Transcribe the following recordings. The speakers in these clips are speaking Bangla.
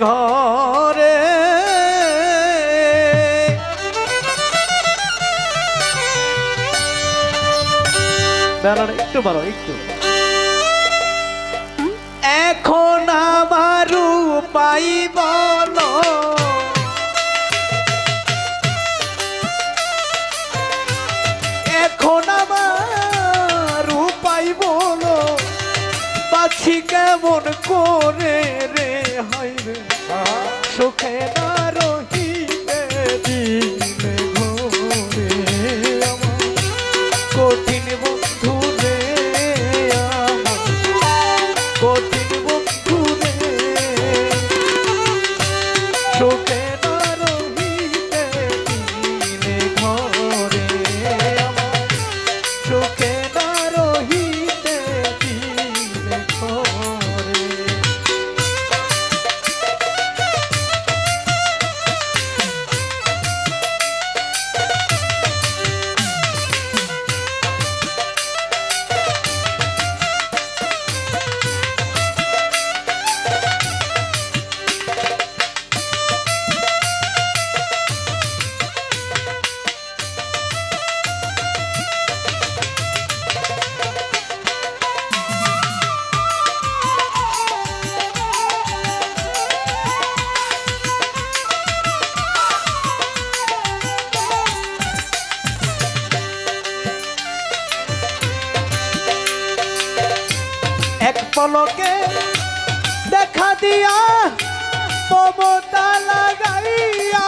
ঘরে। বেড়ানো একটু বাড়ো একটু। এখন আমার পাইব না আছি কেমন করে রে? হাই রে সুখে না পলকে দেখা দিয়া মমতা লাগাইয়া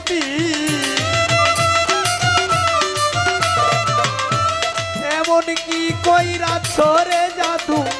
সতী এমন কি কইরা ছড়ে যা তুমি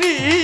Rick.